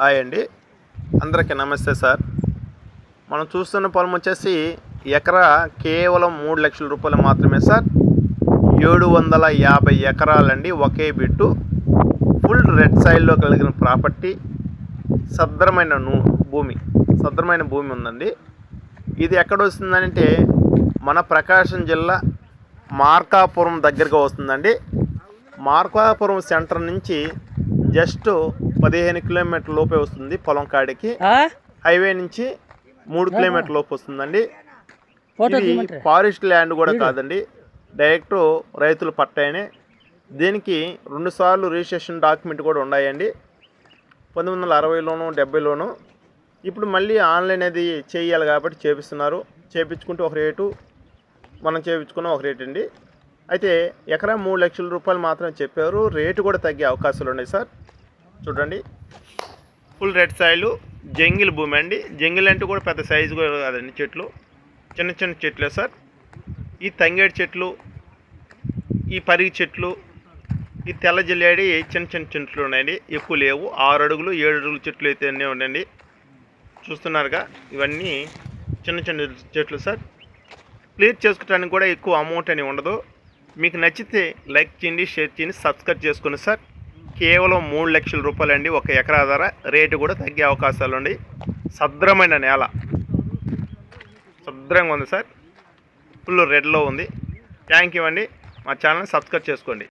Hi అండి. అందరికీ నమస్తే సార్. మనం చూస్తున్న పొలం వచ్చేసి ఎకరా కేవలం మూడు లక్షల రూపాయలు మాత్రమే సార్. ఏడు వందల యాభై ఎకరాలండి ఒకే బిట్టు. ఫుల్ రెడ్ సైడ్లో కలిగిన ప్రాపర్టీ. సద్రమైన నూ భూమి సద్రమైన భూమి ఉందండి. ఇది ఎక్కడ వస్తుందంటే మన ప్రకాశం జిల్లా మార్కాపురం దగ్గరగా వస్తుందండి. మార్కాపురం సెంటర్ నుంచి జస్ట్ పదిహేను కిలోమీటర్ల లోపే వస్తుంది పొలం కాడికి హైవే నుంచి మూడు కిలోమీటర్ల లోపు వస్తుందండి. ఇది ఫారెస్ట్ ల్యాండ్ కూడా కాదండి. డైరెక్ట్ రైతుల పట్టాయనే. దీనికి రెండు సార్లు రిజిస్ట్రేషన్ డాక్యుమెంట్ కూడా ఉన్నాయండి. పంతొమ్మిది వందల అరవైలోను డెబ్బైలోను. ఇప్పుడు మళ్ళీ ఆన్లైన్ అది చేయాలి కాబట్టి చేపిస్తున్నారు. చేపించుకుంటే ఒక రేటు మనం చేపించుకున్న ఒక రేటు అండి. అయితే ఎకరా మూడు లక్షల రూపాయలు మాత్రం చెప్పారు. రేటు కూడా తగ్గే అవకాశాలు ఉన్నాయి సార్. చూడండి. ఫుల్ రెడ్ సాయిలు జంగిల్ భూమి అండి. జంగిల్ అంటే కూడా పెద్ద సైజు కూడా కాదండి చెట్లు. చిన్న చిన్న చెట్లే సార్. ఈ తంగేడు చెట్లు ఈ పరిగి చెట్లు ఈ తెల్ల జిల్లేడి చిన్న చిన్న చెట్లు ఉన్నాయండి. ఎక్కువ లేవు. ఆరు అడుగులు ఏడు అడుగులు చెట్లు అయితే అన్నీ ఉండండి. చూస్తున్నారుగా ఇవన్నీ చిన్న చిన్న చెట్లు సార్. క్లియర్ చేసుకోవడానికి కూడా ఎక్కువ అమౌంట్ అని ఉండదు. మీకు నచ్చితే లైక్ చేయండి షేర్ చేయండి సబ్స్క్రైబ్ చేసుకోండి సార్. కేవలం మూడు లక్షల రూపాయలండి. ఒక ఎకరా ధర. రేటు కూడా తగ్గే అవకాశాలు ఉండి సద్రమైన నేల. సద్రంగా ఉంది సార్. ఫుల్ రెడ్లో ఉంది. థ్యాంక్ యూ అండి. మా ఛానల్ని సబ్స్క్రైబ్ చేసుకోండి.